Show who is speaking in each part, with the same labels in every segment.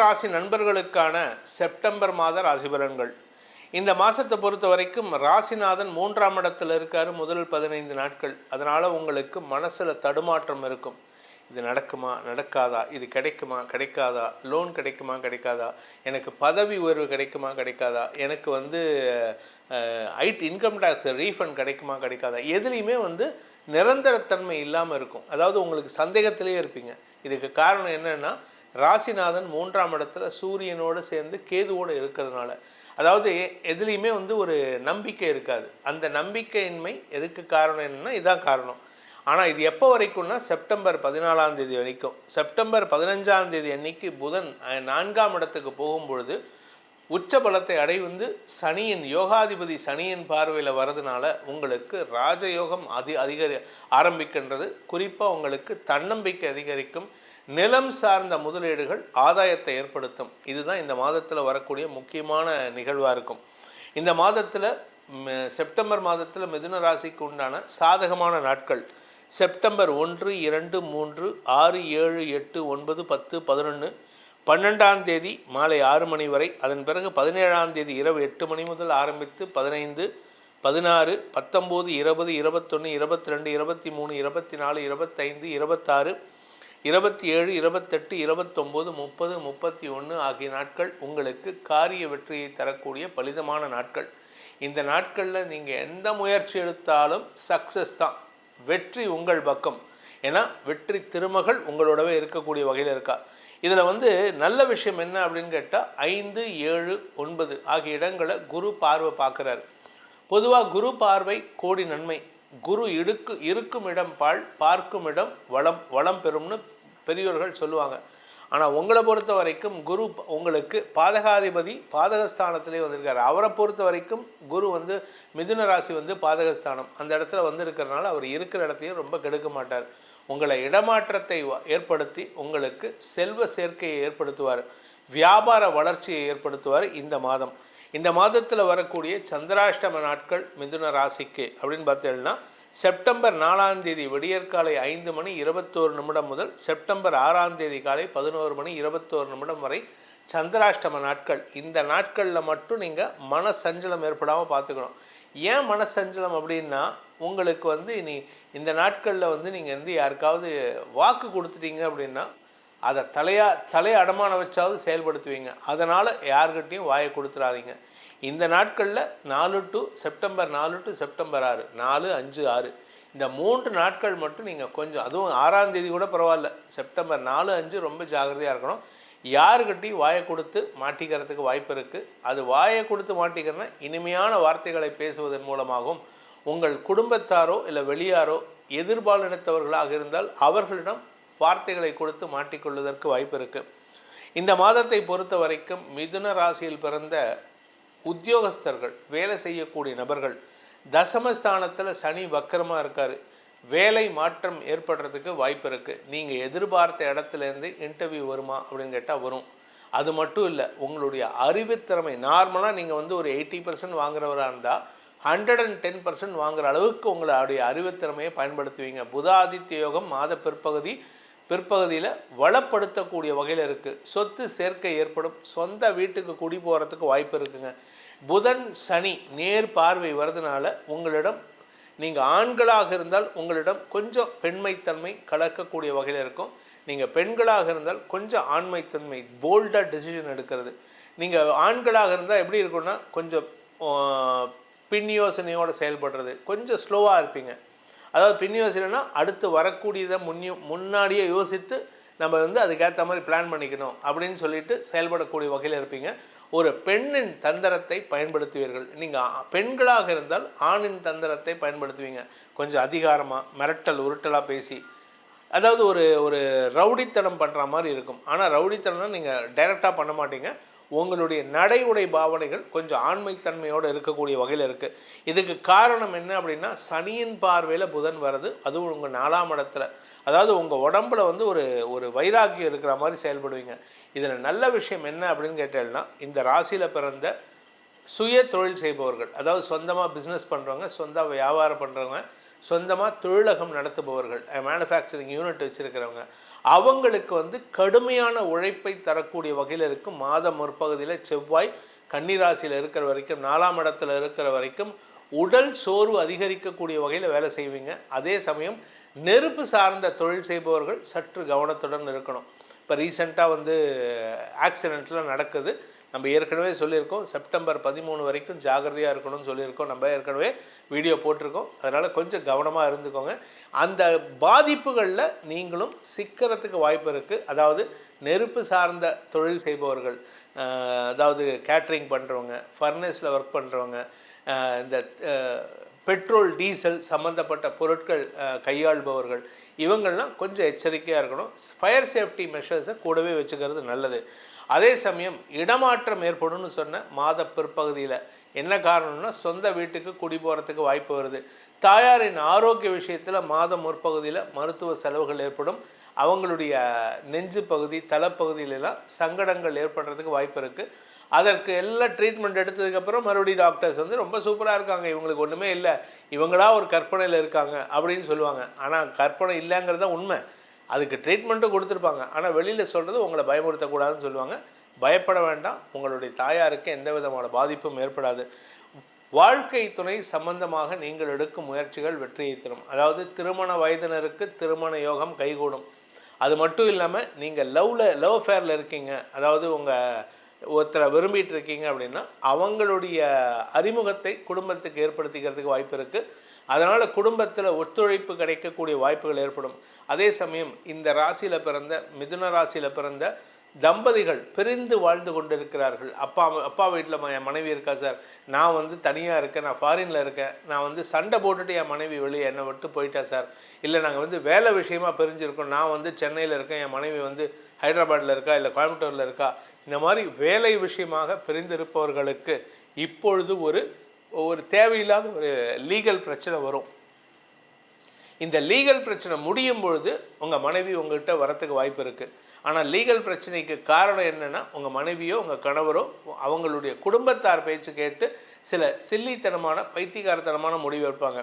Speaker 1: ராசி நண்பர்களுக்கான செப்டம்பர் மாத ராசி பலன்கள் இந்த மாதத்தை பொறுத்த வரைக்கும் ராசிநாதன் மூன்றாம் இடத்துல இருக்கார் முதல் பதினைந்து நாட்கள். அதனால் உங்களுக்கு மனசில் தடுமாற்றம் இருக்கும். இது நடக்குமா நடக்காதா இது கிடைக்குமா கிடைக்காதா லோன் கிடைக்குமா கிடைக்காதா எனக்கு பதவி உயர்வு கிடைக்குமா கிடைக்காதா எனக்கு வந்து ஐட் இன்கம் டேக்ஸ் ரீஃபண்ட் கிடைக்குமா கிடைக்காதா எதுலேயுமே வந்து நிரந்தரத்தன்மை இல்லாமல் இருக்கும். அதாவது உங்களுக்கு சந்தேகத்திலே இருப்பீங்க. இதுக்கு காரணம் என்னென்னா ராசிநாதன் மூன்றாம் இடத்துல சூரியனோடு சேர்ந்து கேதுவோடு இருக்கிறதுனால. அதாவது எ- எதுலேயுமே வந்து ஒரு நம்பிக்கை இருக்காது. அந்த நம்பிக்கையின்மை எதுக்கு காரணம் என்னென்னா இதான் காரணம். ஆனால் இது எப்போ வரைக்கும்னா செப்டம்பர் பதினாலாம் தேதி வரைக்கும். செப்டம்பர் பதினஞ்சாம் தேதி அன்னைக்கு புதன் நான்காம் இடத்துக்கு போகும்பொழுது உச்ச பலத்தை அடைவந்து சனியின் யோகாதிபதி சனியின் பார்வையில் வரதுனால உங்களுக்கு ராஜயோகம் அதி அதிகரி ஆரம்பிக்கின்றது. குறிப்பாக உங்களுக்கு தன்னம்பிக்கை அதிகரிக்கும். நிலம் சார்ந்த முதலீடுகள் ஆதாயத்தை ஏற்படுத்தும். இதுதான் இந்த மாதத்தில் வரக்கூடிய முக்கியமான நிகழ்வாக இருக்கும். இந்த மாதத்தில் செப்டம்பர் மாதத்தில் மிதுன ராசிக்கு உண்டான சாதகமான நாட்கள். செப்டம்பர் ஒன்று இரண்டு மூன்று ஆறு ஏழு எட்டு ஒன்பது பத்து பதினொன்று பன்னெண்டாம் தேதி மாலை ஆறு மணி வரை அதன் பிறகு பதினேழாம் தேதி இரவு எட்டு மணி முதல் ஆரம்பித்து பதினைந்து பதினாறு பத்தொம்போது இருபது இருபத்தொன்று இருபத்தி ரெண்டு இருபத்தி மூணு இருபத்தி நாலு இருபத்தைந்து இருபத்தாறு இருபத்தி ஏழு இருபத்தெட்டு இருபத்தொம்போது முப்பது முப்பத்தி ஒன்று ஆகிய நாட்கள் உங்களுக்கு காரிய வெற்றியை தரக்கூடிய பலிதமான நாட்கள். இந்த நாட்களில் நீங்கள் எந்த முயற்சி எடுத்தாலும் சக்ஸஸ் தான். வெற்றி உங்கள் பக்கம். ஏன்னா வெற்றி திருமகள் உங்களோடவே இருக்கக்கூடிய வகையில் இருக்கா. இதில் வந்து நல்ல விஷயம் என்ன அப்படின்னு கேட்டால் ஐந்து ஏழு ஒன்பது ஆகிய இடங்களை குரு பார்வை பார்க்குறாரு. பொதுவாக குரு பார்வை கோடி நன்மை. குரு இடுக்கு இருக்கும் இடம் பால் பார்க்கும் இடம் வளம் வளம் பெறும்னு பெரியோர்கள் சொல்லுவாங்க. ஆனால் உங்களை பொறுத்த வரைக்கும் குரு உங்களுக்கு பாதகாதிபதி பாதகஸ்தானத்திலே வந்திருக்காரு. அவரை பொறுத்த வரைக்கும் குரு வந்து மிதுன ராசி வந்து பாதகஸ்தானம். அந்த இடத்துல வந்து இருக்கிறனால அவர் இருக்கிற இடத்தையும் ரொம்ப கெடுக்க மாட்டார். உங்களை இடமாற்றத்தை வ- ஏற்படுத்தி உங்களுக்கு செல்வ சேர்க்கையை ஏற்படுத்துவார். வியாபார வளர்ச்சியை ஏற்படுத்துவார் இந்த மாதம். இந்த மாதத்தில் வரக்கூடிய சந்திராஷ்டம நாட்கள் மிதுன ராசிக்கு அப்படின்னு பார்த்தீங்கன்னா செப்டம்பர் நாலாம் தேதி விடியற்காலை ஐந்து மணி இருபத்தோரு நிமிடம் முதல் செப்டம்பர் ஆறாம் தேதி காலை பதினோரு மணி இருபத்தோரு நிமிடம் வரை சந்திராஷ்டம நாட்கள். இந்த நாட்களில் மட்டும் நீங்கள் மன சஞ்சலம் ஏற்படாமல் பார்த்துக்கணும். ஏன் மனசஞ்சலம் அப்படின்னா உங்களுக்கு வந்து இனி இந்த நாட்களில் வந்து நீங்கள் வந்து யாருக்காவது வாக்கு கொடுத்துட்டீங்க அப்படின்னா அதை தலையா தலையை அடமானம் வச்சாவது செயல்படுத்துவீங்க. அதனால் யார்கிட்டையும் வாயை கொடுத்துடாதீங்க இந்த நாட்களில் நாலு டு செப்டம்பர் நாலு டு செப்டம்பர் ஆறு நாலு அஞ்சு ஆறு. இந்த மூன்று நாட்கள் மட்டும் நீங்கள் கொஞ்சம் அதுவும் ஆறாம் தேதி கூட பரவாயில்ல. செப்டம்பர் நாலு அஞ்சு ரொம்ப ஜாகிரதையாக இருக்கணும். யாருக்கிட்டையும் வாயை கொடுத்து மாட்டிக்கிறதுக்கு வாய்ப்பு இருக்குது அது வாயை கொடுத்து மாட்டிக்கிறனா இனிமையான வார்த்தைகளை பேசுவதன் மூலமாகவும் உங்கள் குடும்பத்தாரோ இல்லை வெளியாரோ எதிர்பாலினத்தவர்களாக இருந்தால் அவர்களிடம் வார்த்தைகளை கொடுத்து மாட்டிக்கொள்வதற்கு வாய்ப்பு இருக்குது இந்த மாதத்தை பொறுத்த வரைக்கும் மிதுன ராசியில் பிறந்த உத்தியோகஸ்தர்கள் வேலை செய்யக்கூடிய நபர்கள் தசமஸ்தானத்தில் சனி வக்கரமாக இருக்கார். வேலை மாற்றம் ஏற்படுறதுக்கு வாய்ப்பு இருக்குது நீங்கள் எதிர்பார்த்த இடத்துலேருந்து இன்டர்வியூ வருமா அப்படின்னு கேட்டால் வரும். அது மட்டும் இல்லை உங்களுடைய அறிவுத்திறமை நார்மலாக நீங்கள் வந்து ஒரு எயிட்டி பர்சன்ட் வாங்குறவராக இருந்தால் ஹண்ட்ரட் அண்ட் டென் பர்சன்ட் வாங்குற அளவுக்கு உங்களுடைய அறிவுத்திறமையை பயன்படுத்துவீங்க. புதாதித்ய யோகம் மாத பிற்பகுதி பிற்பகுதியில் வளப்படுத்தக்கூடிய வகையில் இருக்குது சொத்து சேர்க்கை ஏற்படும். சொந்த வீட்டுக்கு குடி போகிறதுக்கு வாய்ப்பு இருக்குங்க. புதன் சனி நேர் பார்வை வரதுனால உங்களிடம் நீங்கள் ஆண்களாக இருந்தால் உங்களிடம் கொஞ்சம் பெண்மைத்தன்மை கலக்கக்கூடிய வகையில் இருக்கும். நீங்கள் பெண்களாக இருந்தால் கொஞ்சம் ஆண்மைத்தன்மை போல்டாக டெசிஷன் எடுக்கிறது. நீங்கள் ஆண்களாக இருந்தால் எப்படி இருக்கும்னா கொஞ்சம் பின் யோசனையோடு செயல்படுறது. கொஞ்சம் ஸ்லோவாக இருப்பீங்க. அதாவது பின் யோசனைனா அடுத்து வரக்கூடியதை முன்னி முன்னாடியே யோசித்து நம்ம வந்து அதுக்கேற்ற மாதிரி பிளான் பண்ணிக்கணும் அப்படின்னு சொல்லிட்டு செயல்படக்கூடிய வகையில் இருப்பீங்க. ஒரு பெண்ணின் தந்திரத்தை பயன்படுத்துவீர்கள். நீங்கள் பெண்களாக இருந்தால் ஆணின் தந்திரத்தை பயன்படுத்துவீங்க. கொஞ்சம் அதிகாரமாக மிரட்டல் உருட்டலாக பேசி. அதாவது ஒரு ஒரு ரவுடித்தனம் பண்ணுற மாதிரி இருக்கும். ஆனால் ரவுடித்தனம்னா நீங்கள் டைரெக்டாக பண்ண மாட்டீங்க. உங்களுடைய நடை உடை பாவனைகள் கொஞ்சம் ஆண்மைத்தன்மையோடு இருக்கக்கூடிய வகையில் இருக்குது இதுக்கு காரணம் என்ன அப்படின்னா சனியின் பார்வையில் புதன் வருது அதுவும் உங்கள் நாலாம் இடத்துல. அதாவது உங்கள் உடம்புல வந்து ஒரு ஒரு வைராக்கியம் இருக்கிற மாதிரி செயல்படுவீங்க. இதில் நல்ல விஷயம் என்ன அப்படின்னு கேட்டேன்னா இந்த ராசியில் பிறந்த சுய தொழில் செய்பவர்கள் அதாவது சொந்தமாக பிஸ்னஸ் பண்ணுறவங்க சொந்த வியாபாரம் பண்ணுறவங்க சொந்தமாக தொழிலகம் நடத்துபவர்கள் மேனுஃபேக்சரிங் யூனிட் வச்சுருக்கிறவங்க அவங்களுக்கு வந்து கடுமையான உழைப்பை தரக்கூடிய வகையில் இருக்கும் மாத முற்பகுதியில் செவ்வாய் கன்னிராசியில் இருக்கிற வரைக்கும் நாலாம் இடத்துல இருக்கிற வரைக்கும் உடல் சோர்வு அதிகரிக்கக்கூடிய வகையில் வேலை செய்வீங்க. அதே சமயம் நெருப்பு சார்ந்த தொழில் செய்பவர்கள் சற்று கவனத்துடன் இருக்கணும். இப்போ ரீசெண்டாக வந்து ஆக்சிடெண்ட்லாம் நடக்குது. நம்ம ஏற்கனவே சொல்லியிருக்கோம் செப்டம்பர் பதிமூணு வரைக்கும் ஜாகிரதையாக இருக்கணும்னு சொல்லியிருக்கோம். நம்ம ஏற்கனவே வீடியோ போட்டிருக்கோம். அதனால் கொஞ்சம் கவனமாக இருந்துக்கோங்க. அந்த பாதிப்புகளில் நீங்களும் சிக்கிறதுக்கு வாய்ப்பு இருக்குது அதாவது நெருப்பு சார்ந்த தொழில் செய்பவர்கள் அதாவது கேட்ரிங் பண்ணுறவங்க ஃபர்னஸில் ஒர்க் பண்ணுறவங்க இந்த பெட்ரோல் டீசல் சம்மந்தப்பட்ட பொருட்கள் கையாள்பவர்கள் இவங்கள்லாம் கொஞ்சம் எச்சரிக்கையாக இருக்கணும். ஃபயர் சேஃப்டி மெஷர்ஸை கூடவே வச்சுக்கிறது நல்லது. அதே சமயம் இடமாற்றம் ஏற்படும்னு சொன்ன மாத பிற்பகுதியில் என்ன காரணம்னா சொந்த வீட்டுக்கு குடி போகிறதுக்கு வாய்ப்பு வருது. தாயாரின் ஆரோக்கிய விஷயத்தில் மாதம் முற்பகுதியில் மருத்துவ செலவுகள் ஏற்படும். அவங்களுடைய நெஞ்சு பகுதி தலைப்பகுதியிலலாம் சங்கடங்கள் ஏற்படுறதுக்கு வாய்ப்பு இருக்குது அதற்கு எல்லாம் ட்ரீட்மெண்ட் எடுத்ததுக்கப்புறம் மறுபடியும் டாக்டர்ஸ் வந்து ரொம்ப சூப்பராக இருக்காங்க. இவங்களுக்கு ஒன்றுமே இல்லை. இவங்களா ஒரு கற்பனையில் இருக்காங்க அப்படின்னு சொல்லுவாங்க. ஆனால் கற்பனை இல்லைங்கிறது தான் உண்மை. அதுக்கு ட்ரீட்மெண்ட்டும் கொடுத்துருப்பாங்க. ஆனால் வெளியில் சொல்கிறது உங்களை பயமுறுத்தக்கூடாதுன்னு சொல்லுவாங்க. பயப்பட வேண்டாம். உங்களுடைய தாயாருக்கு எந்த விதமான பாதிப்பும் ஏற்படாது. வாழ்க்கை துணை சம்பந்தமாக நீங்கள் எடுக்கும் முயற்சிகள் வெற்றியை தரும். அதாவது திருமண வயதினருக்கு திருமண யோகம் கைகூடும். அது மட்டும் இல்லாமல் நீங்கள் லவ்வில் லவ் ஃபேரில் இருக்கீங்க. அதாவது உங்கள் ஒருத்தரை விரும்பிட்டு இருக்கீங்க அப்படின்னா அவங்களுடைய அறிமுகத்தை குடும்பத்துக்கு ஏற்படுத்திக்கிறதுக்கு வாய்ப்பு இருக்குது அதனால் குடும்பத்தில் ஒத்துழைப்பு கிடைக்கக்கூடிய வாய்ப்புகள் ஏற்படும். அதே சமயம் இந்த ராசியில் பிறந்த மிதுன ராசியில் பிறந்த தம்பதிகள் பிரிந்து வாழ்ந்து கொண்டிருக்கிறார்கள். அப்பா அப்பா வீட்டில் என் மனைவி இருக்கா சார்? நான் வந்து தனியாக இருக்கேன் நான் ஃபாரினில் இருக்கேன். நான் வந்து சண்டை போட்டுட்டு என் மனைவி வெளியே என்னை விட்டு போயிட்டா சார்? இல்லை நாங்கள் வந்து வேலை விஷயமா பிரிஞ்சிருக்கோம். நான் வந்து சென்னையில் இருக்கேன் என் மனைவி வந்து ஹைதராபாத்தில் இருக்கா இல்லை கோயம்புத்தூரில் இருக்கா? இந்த மாதிரி வேலை விஷயமாக பிரிந்திருப்பவர்களுக்கு இப்பொழுது ஒரு ஒரு தேவையில்லாத ஒரு லீகல் பிரச்சனை வரும். இந்த லீகல் பிரச்சனை முடியும் பொழுது உங்கள் மனைவி உங்கள்கிட்ட வரத்துக்கு வாய்ப்பு இருக்குது ஆனால் லீகல் பிரச்சனைக்கு காரணம் என்னென்னா உங்கள் மனைவியோ உங்கள் கணவரோ அவங்களுடைய குடும்பத்தார் பேச்சு கேட்டு சில சில்லித்தனமான பைத்தியகாரத்தனமான முடிவு எடுப்பாங்க.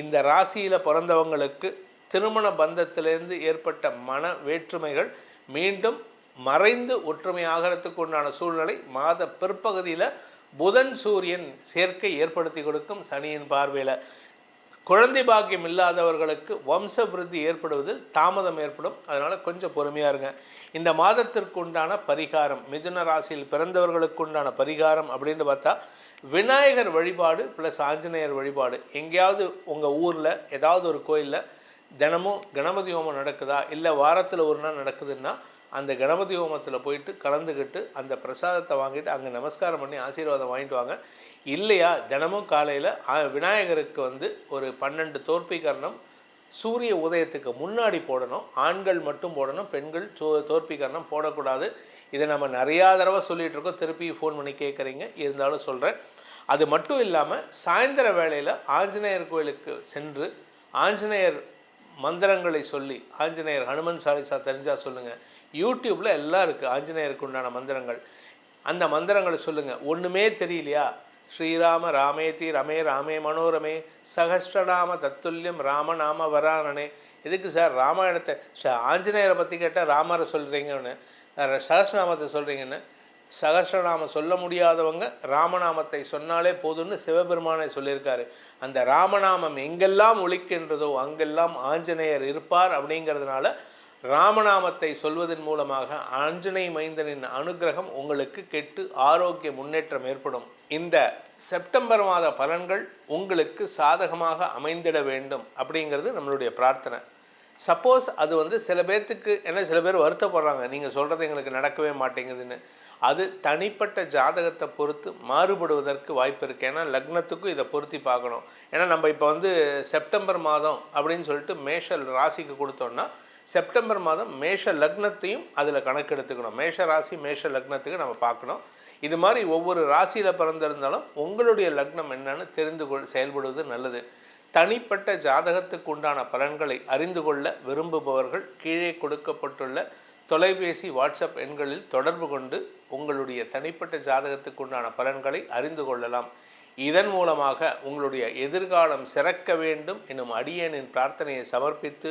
Speaker 1: இந்த ராசியில் பிறந்தவங்களுக்கு திருமண பந்தத்திலேருந்து ஏற்பட்ட மன வேற்றுமைகள் மீண்டும் மறைந்து ஒற்றுமை ஆகிறதுக்கு உண்டான சூழ்நிலை மாத பிற்பகுதியில் புதன் சூரியன் சேர்க்கை ஏற்படுத்தி கொடுக்கும் சனியின் பார்வையில். குழந்தை பாக்கியம் இல்லாதவர்களுக்கு வம்ச விருத்தி ஏற்படுவதில் தாமதம் ஏற்படும். அதனால் கொஞ்சம் பொறுமையாக இருங்க. இந்த மாதத்திற்கு உண்டான பரிகாரம் மிதுன ராசியில் பிறந்தவர்களுக்கு உண்டான பரிகாரம் அப்படின்னு பார்த்தா விநாயகர் வழிபாடு ப்ளஸ் ஆஞ்சநேயர் வழிபாடு. எங்கேயாவது உங்கள் ஊரில் ஏதாவது ஒரு கோயிலில் தினமும் கணபதி ஹோமம் நடக்குதா? இல்லை வாரத்தில் ஒரு நாள் நடக்குதுன்னா அந்த கணபதி ஹோமத்தில் போயிட்டு கலந்துக்கிட்டு அந்த பிரசாதத்தை வாங்கிட்டு அங்கே நமஸ்காரம் பண்ணி ஆசீர்வாதம் வாங்கிட்டு வாங்க. இல்லையா? தினமும் காலையில் விநாயகருக்கு வந்து ஒரு பன்னெண்டு தோற்பிகரணம் சூரிய உதயத்துக்கு முன்னாடி போடணும். ஆண்கள் மட்டும் போடணும் பெண்கள் சோ தோற்பீகரணம் போடக்கூடாது. இதை நம்ம நிறையா தடவை சொல்லிகிட்டு இருக்கோம். திருப்பி ஃபோன் பண்ணி கேட்குறீங்க. இருந்தாலும் சொல்கிறேன் அது மட்டும் இல்லாமல் சாயந்தர வேளையில் ஆஞ்சநேயர் கோயிலுக்கு சென்று ஆஞ்சநேயர் மந்திரங்களை சொல்லி ஆஞ்சநேயர் ஹனுமன் சாலிசா தெரிஞ்சால் சொல்லுங்கள் யூடியூப்பில் எல்லாம் இருக்குது ஆஞ்சநேயருக்கு உண்டான மந்திரங்கள். அந்த மந்திரங்களை சொல்லுங்கள் ஒன்றுமே தெரியலையா? ஸ்ரீராம ராமேதி ரமே ராமே மனோரமே சகஸ்ரநாம தத்துல்யம் ராமநாம வராணனே. எதுக்கு சார் ராமாயணத்தை ஆஞ்சநேயரை பற்றி கேட்டால் ராமரை சொல்கிறீங்கன்னு சகஸ்ரநாமத்தை சொல்கிறீங்கன்னு சகஸ்ரநாமம் சொல்ல முடியாதவங்க ராமநாமத்தை சொன்னாலே போதும்னு சிவபெருமானை சொல்லியிருக்காரு. அந்த ராமநாமம் எங்கெல்லாம் ஒழிக்கின்றதோ அங்கெல்லாம் ஆஞ்சநேயர் இருப்பார் அப்படிங்கிறதுனால ராமநாமத்தை சொல்வதன் மூலமாக ஆஞ்சநேய மைந்தனின் அனுக்கிரகம் உங்களுக்கு கெட்டு ஆரோக்கிய முன்னேற்றம் ஏற்படும். இந்த செப்டம்பர் மாத பலன்கள் உங்களுக்கு சாதகமாக அமைந்திட வேண்டும் அப்படிங்கிறது நம்மளுடைய பிரார்த்தனை. சப்போஸ் அது வந்து சில பேர்த்துக்கு ஏன்னா சில பேர் வருத்தப்படுறாங்க நீங்கள் சொல்கிறது எங்களுக்கு நடக்கவே மாட்டேங்குதுன்னு. அது தனிப்பட்ட ஜாதகத்தை பொறுத்து மாறுபடுவதற்கு வாய்ப்பு இருக்குது ஏன்னா லக்னத்துக்கும் இதை பொருத்தி பார்க்கணும். ஏன்னா நம்ம இப்போ வந்து செப்டம்பர் மாதம் அப்படின்னு சொல்லிட்டு மேஷல் ராசிக்கு கொடுத்தோன்னா செப்டம்பர் மாதம் மேஷ லக்னத்தையும் அதில் கணக்கெடுத்துக்கணும். மேஷ ராசி மேஷ லக்னத்துக்கு நம்ம பார்க்கணும். இது மாதிரி ஒவ்வொரு ராசியில் பிறந்திருந்தாலும் உங்களுடைய லக்னம் என்னன்னு தெரிந்து கொள் செயல்படுவது நல்லது. தனிப்பட்ட ஜாதகத்துக்கு உண்டான பலன்களை அறிந்து கொள்ள விரும்புபவர்கள் கீழே கொடுக்கப்பட்டுள்ள தொலைபேசி வாட்ஸ்அப் எண்களில் தொடர்பு கொண்டு உங்களுடைய தனிப்பட்ட ஜாதகத்துக்கு உண்டான பலன்களை அறிந்து கொள்ளலாம். இதன் மூலமாக உங்களுடைய எதிர்காலம் சிறக்க வேண்டும். எனும் அடியேனின் பிரார்த்தனையை சமர்ப்பித்து